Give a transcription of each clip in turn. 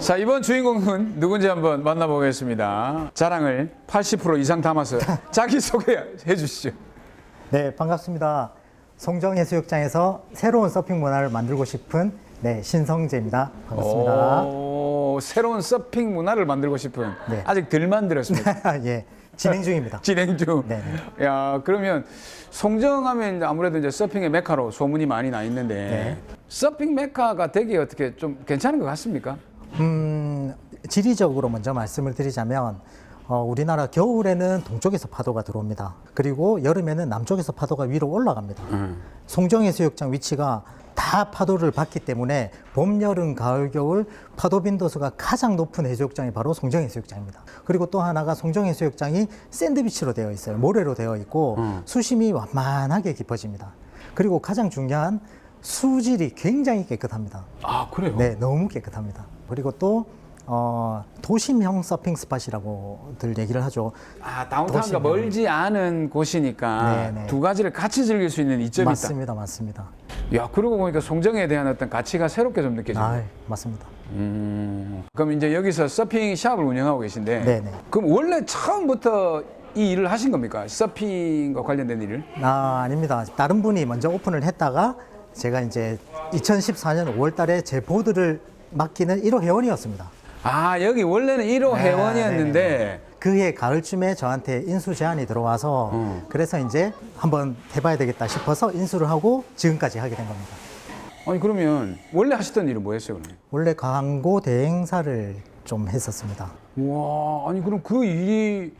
자 이번 주인공은 누군지 한번 만나보겠습니다. 자랑을 80% 이상 담아서 자기 소개해 주시죠. 네, 반갑습니다. 송정 해수욕장에서 새로운 서핑 문화를 만들고 싶은 네, 신성재입니다. 반갑습니다. 오, 새로운 서핑 문화를 만들고 싶은 네. 아직 덜 만들었습니다. 예, 진행 중입니다. 진행 중. 네, 야 그러면 송정하면 이제 아무래도 이제 서핑의 메카로 소문이 많이 나 있는데 네. 서핑 메카가 되기 어떻게 좀 괜찮은 것 같습니까? 음, 지리적으로 먼저 말씀을 드리자면 어, 우리나라 겨울에는 동쪽에서 파도가 들어옵니다. 그리고 여름에는 남쪽에서 파도가 위로 올라갑니다. 송정해수욕장 위치가 다 파도를 받기 때문에 봄, 여름, 가을, 겨울 파도 빈도수가 가장 높은 해수욕장이 바로 송정해수욕장입니다. 그리고 또 하나가 송정해수욕장이 샌드비치로 되어 있어요. 모래로 되어 있고 수심이 완만하게 깊어집니다. 그리고 가장 중요한 수질이 굉장히 깨끗합니다. 아 그래요? 네, 너무 깨끗합니다. 그리고 또 어, 도심형 서핑 스팟이라고들 얘기를 하죠. 아 다운타운과 멀지 않은 곳이니까 네, 네. 두 가지를 같이 즐길 수 있는 이점이 맞습니다, 맞습니다. 있다. 야 그러고 보니까 송정에 대한 어떤 가치가 새롭게 좀. 아, 맞습니다. 음. 그럼 이제 여기서 서핑 샵을 운영하고 계신데 네네. 그럼 원래 처음부터 이 일을 하신 겁니까? 서핑과 관련된 일을? 아, 아닙니다. 다른 분이 먼저 오픈을 했다가 제가 이제 2014년 5월 달에 제 보드를 맡기는 1호 회원이었습니다. 아 여기 원래는 1호 네, 회원이었는데 그해 가을쯤에 저한테 인수 제안이 들어와서 음. 그래서 이제 한번 해봐야 되겠다 싶어서 인수를 하고 지금까지 하게 된 겁니다. 아니 그러면 원래 하시던 일은 뭐였어요 그러면? 원래 광고 대행사를 좀 했었습니다. 와 아니 그럼 그 일이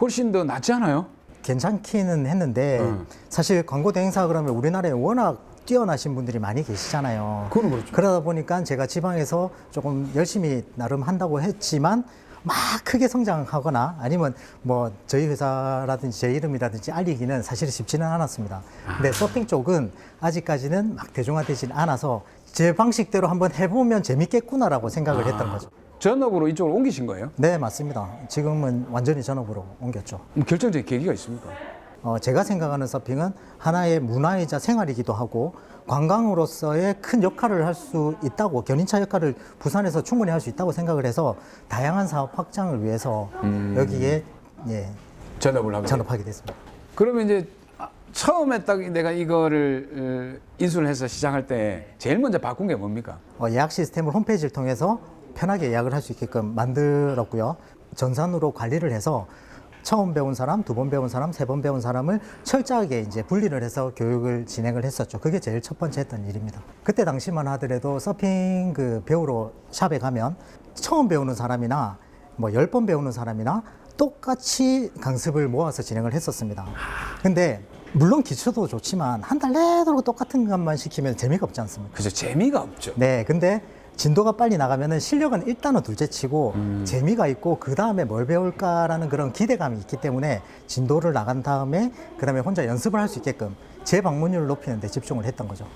훨씬 더 낫지 않아요? 괜찮기는 했는데 음. 사실 광고 대행사 그러면 우리나라에 워낙 뛰어나신 분들이 많이 계시잖아요. 그건 그렇죠. 그러다 보니까 제가 지방에서 조금 열심히 나름 한다고 했지만 막 크게 성장하거나 아니면 뭐 저희 회사라든지 제 이름이라든지 알리기는 사실 쉽지는 않았습니다. 근데 서핑 쪽은 아직까지는 막 대중화되진 않아서 제 방식대로 한번 해보면 재밌겠구나라고 생각을 했던 거죠. 전업으로 이쪽으로 옮기신 거예요? 네, 맞습니다. 지금은 완전히 전업으로 옮겼죠. 뭐 결정적인 계기가 있습니까? 어, 제가 생각하는 서핑은 하나의 문화이자 생활이기도 하고 관광으로서의 큰 역할을 할 수 있다고 견인차 역할을 부산에서 충분히 할 수 있다고 생각을 해서 다양한 사업 확장을 위해서 여기에 예, 전업을 하게 전업하게 됐습니다. 그러면 이제 아, 처음에 딱 내가 이거를 어, 인수를 해서 시작할 때 제일 먼저 바꾼 게 뭡니까? 어, 예약 시스템을 홈페이지를 통해서 편하게 예약을 할 수 있게끔 만들었고요. 전산으로 관리를 해서 처음 배운 사람, 두 번 배운 사람, 세 번 배운 사람을 철저하게 이제 분리를 해서 교육을 진행을 했었죠. 그게 제일 첫 번째 했던 일입니다. 그때 당시만 하더라도 서핑 그 배우러 샵에 가면 처음 배우는 사람이나 뭐 열 번 배우는 사람이나 똑같이 강습을 모아서 진행을 했었습니다. 근데 물론 기초도 좋지만 한 달 내도록 똑같은 것만 시키면 재미가 없지 않습니까? 그죠 재미가 없죠. 네, 근데 진도가 빨리 나가면은 실력은 일단은 둘째치고 재미가 있고 그 다음에 뭘 배울까라는 그런 기대감이 있기 때문에 진도를 나간 다음에 그 다음에 혼자 연습을 할 수 있게끔 제 방문율을 높이는 데 집중을 했던 거죠.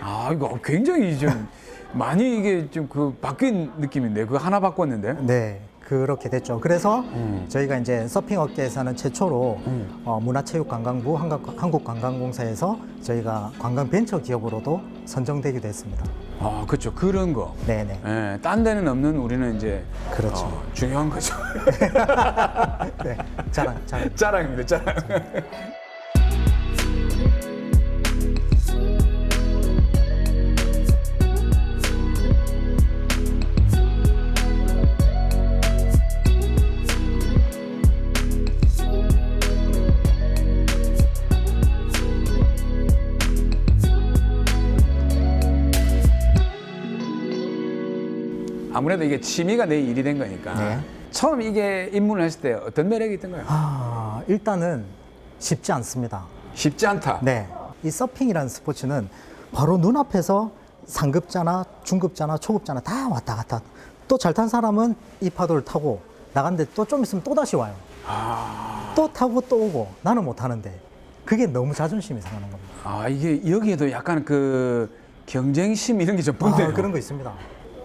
아 이거 굉장히 좀 많이 이게 좀 그 바뀐 느낌인데 그거 하나 바꿨는데? 네, 그렇게 됐죠. 그래서 저희가 이제 서핑 업계에서는 최초로 어, 문화체육관광부 한국- 한국관광공사에서 저희가 관광 벤처 기업으로도 선정되기도 했습니다. 아 그렇죠 그런 거. 네네. 예, 딴 데는 없는 우리는 이제 그렇죠. 어, 중요한 거죠. 네, 자랑, 자랑. 자랑입니다 자랑. 아무래도 이게 취미가 내 일이 된 거니까 네. 처음 이게 입문을 했을 때 어떤 매력이 있던가요? 아, 일단은 쉽지 않습니다. 쉽지 않다. 네. 이 서핑이라는 스포츠는 바로 눈앞에서 상급자나 중급자나 초급자나 다 왔다 갔다. 또 잘 탄 사람은 이 파도를 타고 나갔는데 또 좀 있으면 또 다시 와요. 또 타고 또 오고 나는 못 타는데 그게 너무 자존심이 상하는 겁니다. 아 이게 여기에도 약간 그 경쟁심 이런 게좀 아, 붙네요. 그런 거 있습니다.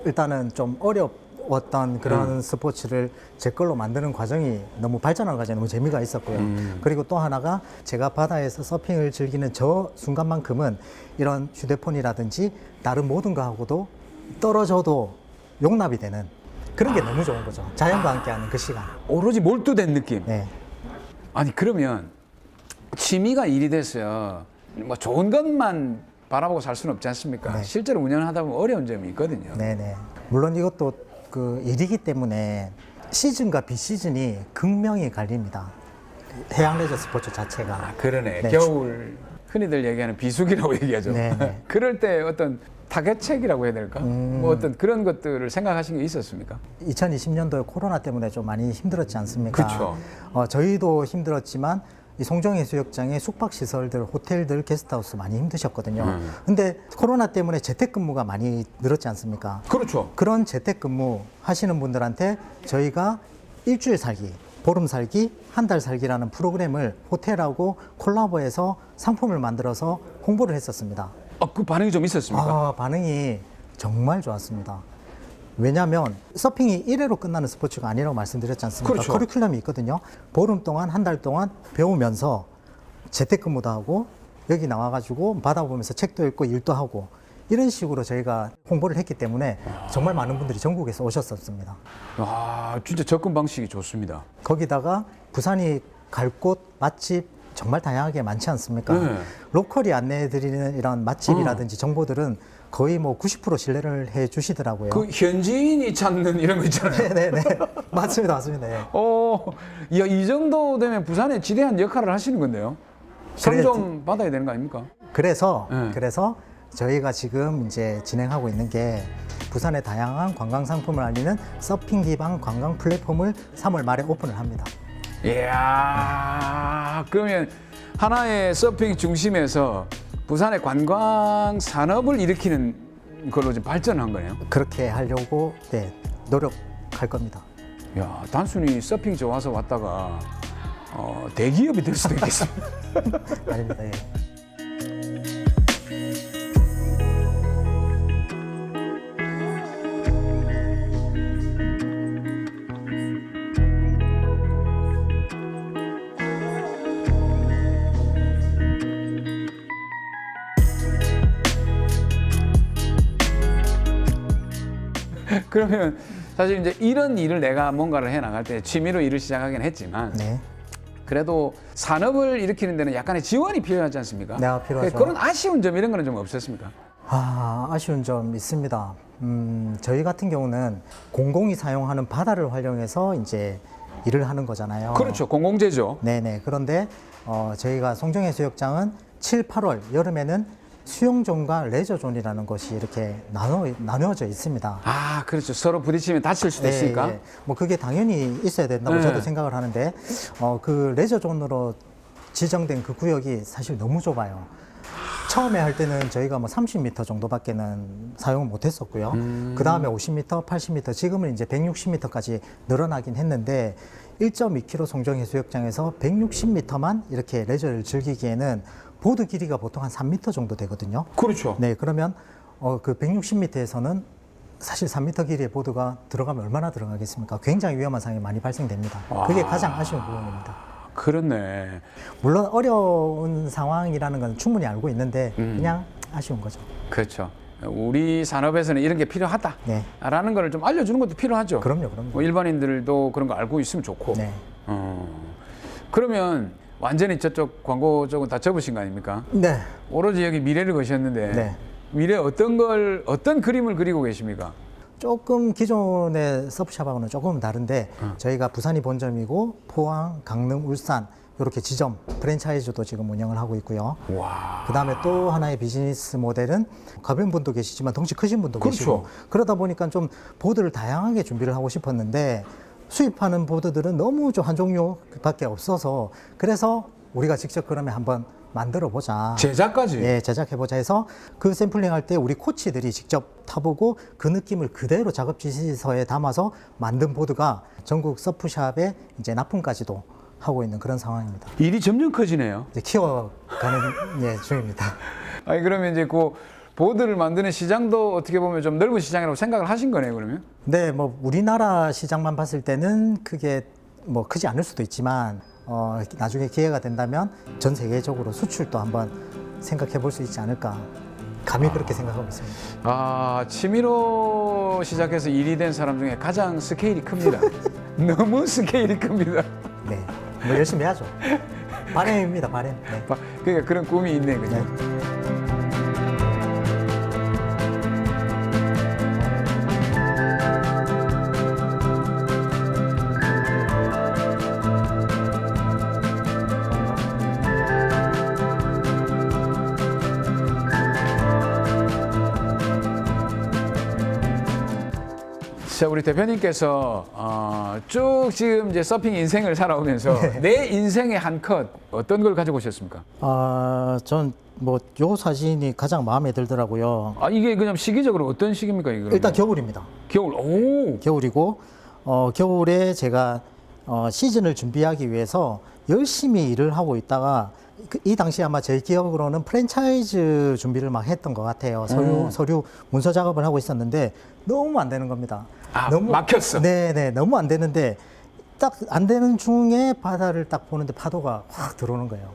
일단은 좀 어려웠던 그런 스포츠를 제 걸로 만드는 과정이 너무 발전하는 과정이 너무 재미가 있었고요. 그리고 또 하나가 제가 바다에서 서핑을 즐기는 저 순간만큼은 이런 휴대폰이라든지 다른 모든 거하고도 떨어져도 용납이 되는 그런 게 너무 좋은 거죠. 자연과 함께하는 그 시간. 오로지 몰두된 느낌. 네. 아니 그러면 취미가 일이 돼서 뭐 좋은 것만 바라보고 살 수는 없지 않습니까? 네. 실제로 운영을 하다 보면 어려운 점이 있거든요. 네네. 물론 이것도 그 일이기 때문에 시즌과 비시즌이 극명히 갈립니다. 해양 레저 스포츠 자체가. 아, 그러네. 네. 겨울 흔히들 얘기하는 비수기라고 얘기하죠. 네, 네. 그럴 때 어떤 타겟책이라고 해야 될까? 음. 뭐 어떤 그런 것들을 생각하신 게 있었습니까? 2020년도에 코로나 때문에 좀 많이 힘들었지 않습니까? 그쵸. 어, 저희도 힘들었지만 이 송정해수욕장의 숙박시설들, 호텔들, 게스트하우스 많이 힘드셨거든요. 음. 근데 코로나 때문에 재택근무가 많이 늘었지 않습니까? 그렇죠. 그런 재택근무 하시는 분들한테 저희가 일주일 살기, 보름 살기, 한 달 살기라는 프로그램을 호텔하고 콜라보해서 상품을 만들어서 홍보를 했었습니다. 아, 그 반응이 좀 있었습니까? 아, 반응이 정말 좋았습니다. 왜냐하면 서핑이 1회로 끝나는 스포츠가 아니라고 말씀드렸지 않습니까? 그렇죠. 커리큘럼이 있거든요. 보름 동안 한 달 동안 배우면서 재택근무도 하고 여기 나와가지고 바다 보면서 책도 읽고 일도 하고 이런 식으로 저희가 홍보를 했기 때문에 정말 많은 분들이 전국에서 오셨었습니다. 아, 진짜 접근 방식이 좋습니다. 거기다가 부산이 갈 곳 맛집 정말 다양하게 많지 않습니까? 네. 로컬이 안내해드리는 이런 맛집이라든지 정보들은 거의 뭐 90% 신뢰를 해 주시더라고요. 그 현지인이 찾는 이런 거 있잖아요. 네네네. 맞습니다, 맞습니다. 네. 어, 야, 이 정도 되면 부산에 지대한 역할을 하시는 건데요. 상 그래, 좀 받아야 되는 거 아닙니까? 그래서, 네. 그래서 저희가 지금 이제 진행하고 있는 게 부산의 다양한 관광 상품을 알리는 서핑 기반 관광 플랫폼을 3월 말에 오픈을 합니다. 이야, 그러면 하나의 서핑 중심에서 부산의 관광 산업을 일으키는 걸로 좀 발전한 거네요. 그렇게 하려고 네, 노력할 겁니다. 야, 단순히 서핑 좋아서 왔다가 어, 대기업이 될 수도 있겠습니다. 아닙니다. 예. 그러면 사실 이제 이런 일을 내가 뭔가를 해 나갈 때 취미로 일을 시작하긴 했지만 네. 그래도 산업을 일으키는 데는 약간의 지원이 필요하지 않습니까? 네, 필요하죠. 그런 아쉬운 점 이런 거는 좀 없었습니까? 아, 아쉬운 점 있습니다. 음, 저희 같은 경우는 공공이 사용하는 바다를 활용해서 이제 일을 하는 거잖아요. 그렇죠. 공공재죠. 네네. 그런데 어, 저희가 송정해수욕장은 7, 8월 여름에는 수영존과 레저존이라는 것이 이렇게 나눠 나누어져 있습니다. 아, 그렇죠. 서로 부딪히면 다칠 수도 있으니까. 예, 예. 뭐 그게 당연히 있어야 된다고 네. 저도 생각을 하는데 어, 그 레저존으로 지정된 그 구역이 사실 너무 좁아요. 처음에 할 때는 저희가 뭐 30m 정도밖에는 사용을 못 했었고요. 그 다음에 50m, 80m, 지금은 이제 160m까지 늘어나긴 했는데 1.2km 송정해수욕장에서 160m만 이렇게 레저를 즐기기에는 보드 길이가 보통 한 3m 정도 되거든요. 그렇죠. 네, 그러면 어, 그 160m에서는 사실 3m 길이의 보드가 들어가면 얼마나 들어가겠습니까? 굉장히 위험한 상황이 많이 발생됩니다. 그게 가장 아쉬운 부분입니다. 그렇네. 물론 어려운 상황이라는 건 충분히 알고 있는데 그냥 아쉬운 거죠. 그렇죠. 우리 산업에서는 이런 게 필요하다. 네. 라는 걸좀 알려주는 것도 필요하죠. 그럼요, 그럼요. 뭐 일반인들도 그런 거 알고 있으면 좋고. 네. 어. 그러면 완전히 저쪽 광고 쪽은 다 접으신 거 아닙니까? 네. 오로지 여기 미래를 거셨는데 네. 미래 어떤 걸 어떤 그림을 그리고 계십니까? 조금 기존의 서프샵하고는 조금 다른데 저희가 부산이 본점이고 포항, 강릉, 울산 이렇게 지점 프랜차이즈도 지금 운영을 하고 있고요. 와. 그 다음에 또 하나의 비즈니스 모델은 가벼운 분도 계시지만 덩치 크신 분도 그렇죠. 계시고 그러다 보니까 좀 보드를 다양하게 준비를 하고 싶었는데 수입하는 보드들은 너무 좀 한 종류밖에 없어서 그래서 우리가 직접 그러면 한번 만들어 보자. 제작까지. 예, 제작해 보자 해서 그 샘플링 할 때 우리 코치들이 직접 타보고 그 느낌을 그대로 작업 지시서에 담아서 만든 보드가 전국 서프샵에 이제 납품까지도 하고 있는 그런 상황입니다. 일이 점점 커지네요. 이제 키워가는 예, 중입니다. 아니 그러면 이제 그 보드를 만드는 시장도 어떻게 보면 좀 넓은 시장이라고 생각을 하신 거네요, 그러면? 네, 뭐 우리나라 시장만 봤을 때는 크게 뭐 크지 않을 수도 있지만 어, 나중에 기회가 된다면 전 세계적으로 수출도 한번 생각해 볼 수 있지 않을까 감히 그렇게 생각하고 있습니다. 아 취미로 시작해서 일이 된 사람 중에 가장 스케일이 큽니다. 너무 스케일이 큽니다. 네, 뭐 열심히 해야죠. 바램입니다, 바램. 네. 바- 그러니까 그런 꿈이 있네 그죠? 네. 자 우리 대표님께서 어, 쭉 지금 이제 서핑 인생을 살아오면서 내 인생의 한 컷 어떤 걸 가지고 오셨습니까? 아, 전 뭐 요 사진이 가장 마음에 들더라고요. 아 이게 그냥 시기적으로 어떤 시기입니까 이거? 일단 겨울입니다. 겨울. 오. 겨울이고 어, 겨울에 제가 어, 시즌을 준비하기 위해서 열심히 일을 하고 있다가 그, 이 당시 아마 제 기억으로는 프랜차이즈 준비를 막 했던 것 같아요. 서류 음. 서류 문서 작업을 하고 있었는데 너무 안 되는 겁니다. 아, 막혔어. 네, 네, 너무 안 되는데 딱 안 되는 중에 바다를 딱 보는데 파도가 확 들어오는 거예요.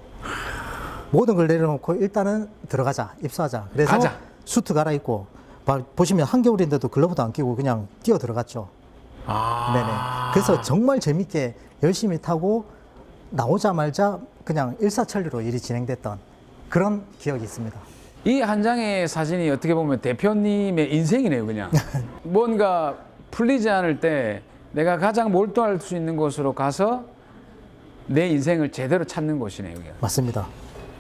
모든 걸 내려놓고 일단은 들어가자, 입수하자. 그래서 가자. 수트 갈아입고 봐- 보시면 한겨울인데도 글러브도 안 끼고 그냥 뛰어 들어갔죠. 아. 네네. 그래서 정말 재밌게 열심히 타고 나오자마자 그냥 일사천리로 일이 진행됐던 그런 기억이 있습니다. 이 한 장의 사진이 어떻게 보면 대표님의 인생이네요, 그냥. 뭔가 풀리지 않을 때 내가 가장 몰두할 수 있는 곳으로 가서 내 인생을 제대로 찾는 곳이네요, 이게. 맞습니다.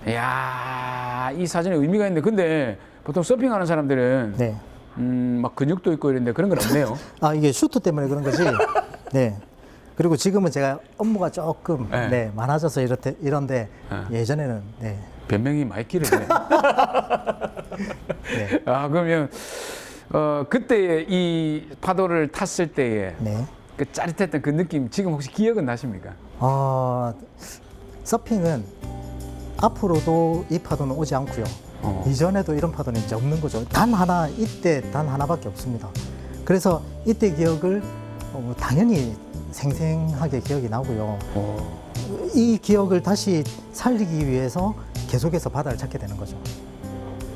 이야, 이 사진에 의미가 있는데, 근데 보통 서핑하는 사람들은 네. 음, 막 근육도 있고 이런데 그런 건 없네요. 아 이게 슈트 때문에 그런 거지. 네. 그리고 지금은 제가 업무가 조금 네. 네. 많아져서 이렇대, 이런데 네. 예전에는 네. 변명이 많이 길었네. 네. 아, 그러면 어, 그때 이 파도를 탔을 때의 네. 그 짜릿했던 그 느낌 지금 혹시 기억은 나십니까? 어, 서핑은 앞으로도 이 파도는 오지 않고요. 어. 이전에도 이런 파도는 이제 없는 거죠. 단 하나 이때 단 하나밖에 없습니다. 그래서 이때 기억을 어, 당연히 생생하게 기억이 나고요. 어. 이 기억을 다시 살리기 위해서 계속해서 바다를 찾게 되는 거죠.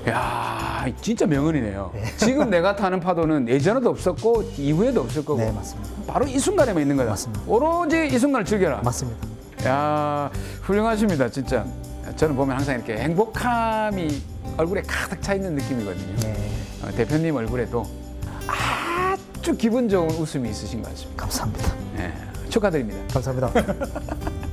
야, 진짜 명언이네요. 지금 내가 타는 파도는 예전에도 없었고 이후에도 없을 거고 네, 맞습니다. 바로 이 순간에만 있는 거다. 맞습니다. 오로지 이 순간을 즐겨라. 맞습니다. 야, 훌륭하십니다, 진짜. 저는 보면 항상 이렇게 행복함이 얼굴에 가득 차 있는 느낌이거든요. 네, 어, 대표님 얼굴에도 아주 기분 좋은 웃음이 있으신 것 같습니다. 감사합니다. 네, 축하드립니다. 감사합니다.